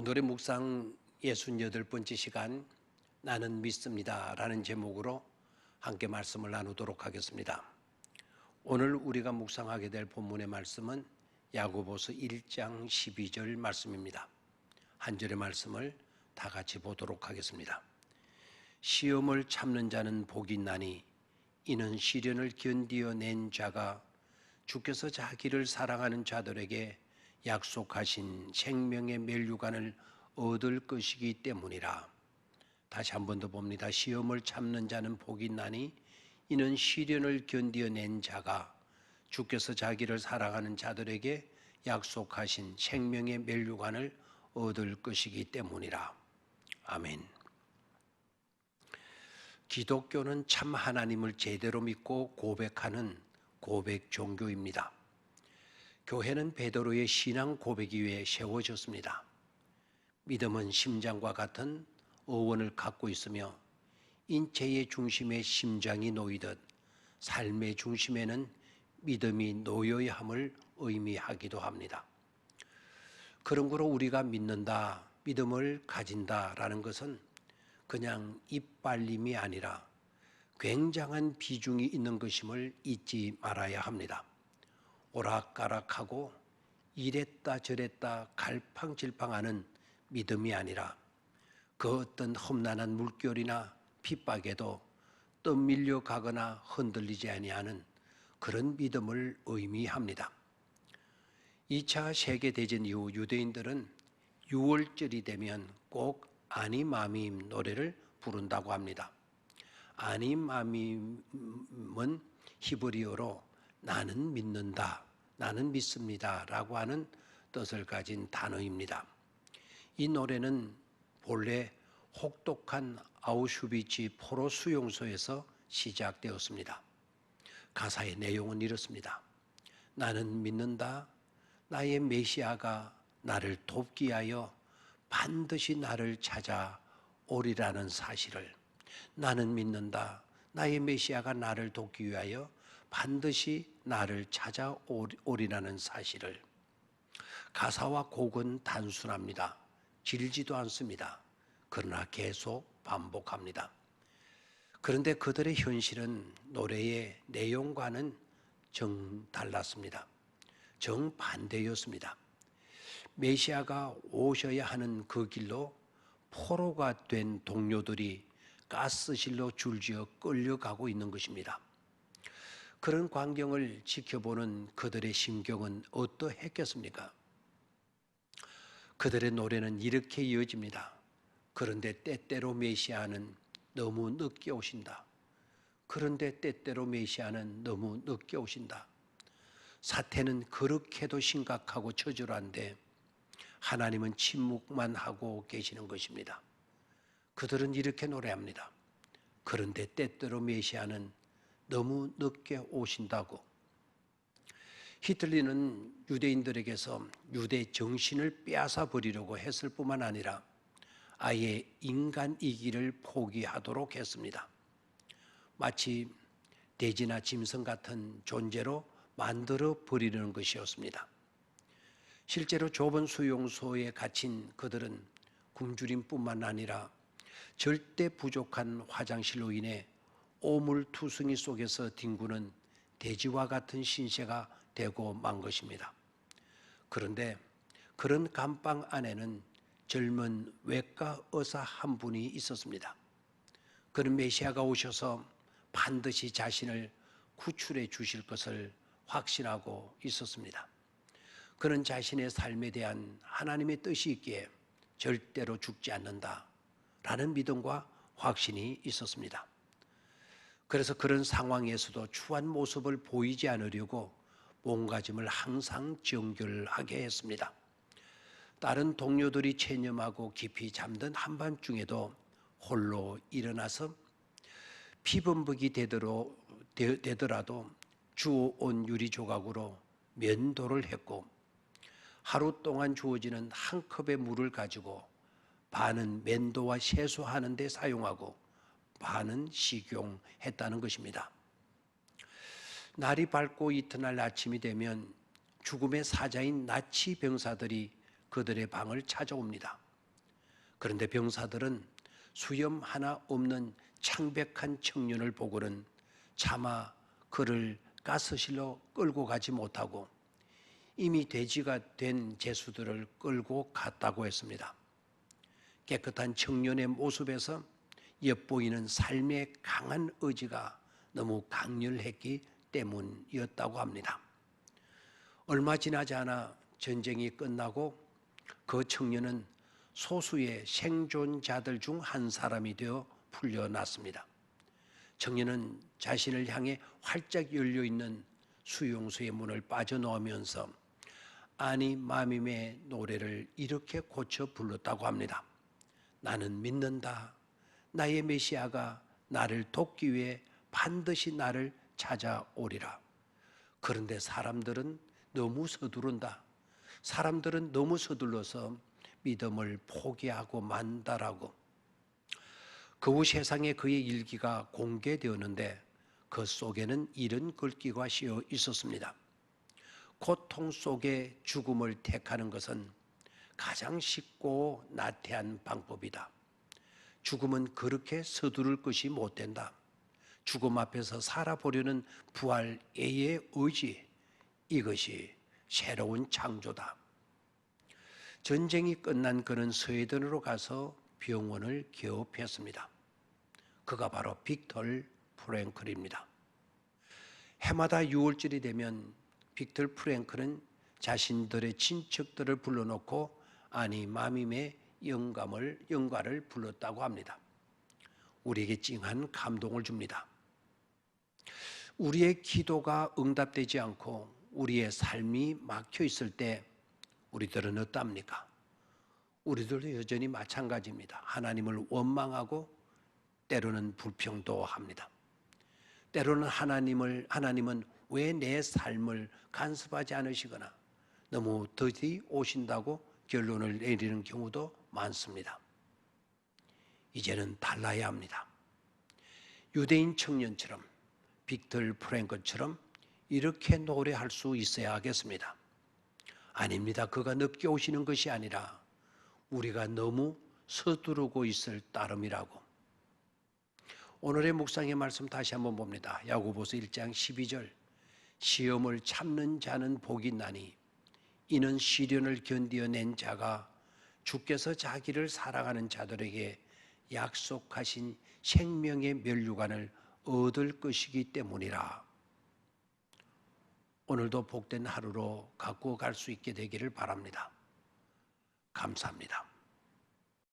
오늘의 묵상 68번째 시간 나는 믿습니다 라는 제목으로 함께 말씀을 나누도록 하겠습니다. 오늘 우리가 묵상하게 될 본문의 말씀은 야고보서 1장 12절 말씀입니다. 한 절의 말씀을 다 같이 보도록 하겠습니다. 시험을 참는 자는 복이 있나니 이는 시련을 견디어 낸 자가 주께서 자기를 사랑하는 자들에게 약속하신 생명의 멸류관을 얻을 것이기 때문이라. 다시 한 번 더 봅니다. 시험을 참는 자는 복이 있나니 이는 시련을 견디어낸 자가 주께서 자기를 사랑하는 자들에게 약속하신 생명의 멸류관을 얻을 것이기 때문이라. 아멘. 기독교는 참 하나님을 제대로 믿고 고백하는 고백 종교입니다. 교회는 베드로의 신앙 고백이 위해 세워졌습니다. 믿음은 심장과 같은 어원을 갖고 있으며 인체의 중심에 심장이 놓이듯 삶의 중심에는 믿음이 놓여야 함을 의미하기도 합니다. 그런 거로 우리가 믿는다, 믿음을 가진다라는 것은 그냥 이빨림이 아니라 굉장한 비중이 있는 것임을 잊지 말아야 합니다. 오락가락하고 이랬다 저랬다 갈팡질팡하는 믿음이 아니라 그 어떤 험난한 물결이나 핍박에도 떠밀려 가거나 흔들리지 아니하는 그런 믿음을 의미합니다. 2차 세계대전 이후 유대인들은 6월절이 되면 꼭 아니마밈 노래를 부른다고 합니다. 아니마밈은 히브리어로 나는 믿는다, 나는 믿습니다 라고 하는 뜻을 가진 단어입니다. 이 노래는 본래 혹독한 아우슈비츠 포로 수용소에서 시작되었습니다. 가사의 내용은 이렇습니다. 나는 믿는다. 나의 메시아가 나를 돕기 위하여 반드시 나를 찾아 오리라는 사실을 나는 믿는다. 나의 메시아가 나를 돕기 위하여 반드시 나를 찾아오리라는 사실을 가사와 곡은 단순합니다. 길지도 않습니다. 그러나 계속 반복합니다. 그런데 그들의 현실은 노래의 내용과는 정 달랐습니다. 정반대였습니다. 메시아가 오셔야 하는 그 길로 포로가 된 동료들이 가스실로 줄지어 끌려가고 있는 것입니다. 그런 광경을 지켜보는 그들의 심경은 어떠했겠습니까? 그들의 노래는 이렇게 이어집니다. 그런데 때때로 메시아는 너무 늦게 오신다. 그런데 때때로 메시아는 너무 늦게 오신다. 사태는 그렇게도 심각하고 처절한데 하나님은 침묵만 하고 계시는 것입니다. 그들은 이렇게 노래합니다. 그런데 때때로 메시아는 너무 늦게 오신다고. 히틀리는 유대인들에게서 유대 정신을 빼앗아 버리려고 했을 뿐만 아니라 아예 인간이기를 포기하도록 했습니다. 마치 돼지나 짐승 같은 존재로 만들어 버리는 것이었습니다. 실제로 좁은 수용소에 갇힌 그들은 굶주림뿐만 아니라 절대 부족한 화장실로 인해 오물투성이 속에서 뒹구는 돼지와 같은 신세가 되고 만 것입니다. 그런데 그런 감방 안에는 젊은 외과 의사 한 분이 있었습니다. 그는 메시아가 오셔서 반드시 자신을 구출해 주실 것을 확신하고 있었습니다. 그는 자신의 삶에 대한 하나님의 뜻이 있기에 절대로 죽지 않는다. 라는 믿음과 확신이 있었습니다. 그래서 그런 상황에서도 추한 모습을 보이지 않으려고 몸가짐을 항상 정결하게 했습니다. 다른 동료들이 체념하고 깊이 잠든 한밤중에도 홀로 일어나서 피범벅이 되더라도 주온 유리 조각으로 면도를 했고 하루 동안 주어지는 한 컵의 물을 가지고 반은 면도와 세수하는 데 사용하고 반은 식용했다는 것입니다. 날이 밝고 이튿날 아침이 되면 죽음의 사자인 나치 병사들이 그들의 방을 찾아옵니다. 그런데 병사들은 수염 하나 없는 창백한 청년을 보고는 차마 그를 가스실로 끌고 가지 못하고 이미 돼지가 된 제수들을 끌고 갔다고 했습니다. 깨끗한 청년의 모습에서 엿보이는 삶의 강한 의지가 너무 강렬했기 때문이었다고 합니다. 얼마 지나지 않아 전쟁이 끝나고 그 청년은 소수의 생존자들 중 한 사람이 되어 풀려났습니다. 청년은 자신을 향해 활짝 열려 있는 수용소의 문을 빠져나오면서 아니 마밈의 노래를 이렇게 고쳐 불렀다고 합니다. 나는 믿는다. 나의 메시아가 나를 돕기 위해 반드시 나를 찾아오리라. 그런데 사람들은 너무 서두른다. 사람들은 너무 서둘러서 믿음을 포기하고 만다라고. 그 후 세상에 그의 일기가 공개되었는데 그 속에는 이런 글귀가 씌어 있었습니다. 고통 속에 죽음을 택하는 것은 가장 쉽고 나태한 방법이다. 죽음은 그렇게 서두를 것이 못 된다. 죽음 앞에서 살아보려는 부활의 의지, 이것이 새로운 창조다. 전쟁이 끝난 그는 스웨덴으로 가서 병원을 개업했습니다. 그가 바로 빅털 프랭클입니다. 해마다 6월절이 되면 빅털 프랭클은 자신들의 친척들을 불러놓고 아니 마밈의 영감을 영가를 불렀다고 합니다. 우리에게 찡한 감동을 줍니다. 우리의 기도가 응답되지 않고 우리의 삶이 막혀 있을 때 우리들은 어떻습니까? 우리들도 여전히 마찬가지입니다. 하나님을 원망하고 때로는 불평도 합니다. 때로는 하나님을 하나님은 왜 내 삶을 간섭하지 않으시거나 너무 더디 오신다고 결론을 내리는 경우도 많습니다. 이제는 달라야 합니다. 유대인 청년처럼 빅털 프랭크처럼 이렇게 노래할 수 있어야 하겠습니다. 아닙니다. 그가 늦게 오시는 것이 아니라 우리가 너무 서두르고 있을 따름이라고. 오늘의 묵상의 말씀 다시 한번 봅니다. 야고보서 1장 12절. 시험을 참는 자는 복이 나니 이는 시련을 견디어낸 자가 주께서 자기를 사랑하는 자들에게 약속하신 생명의 면류관을 얻을 것이기 때문이라. 오늘도 복된 하루로 갖고 갈 수 있게 되기를 바랍니다. 감사합니다.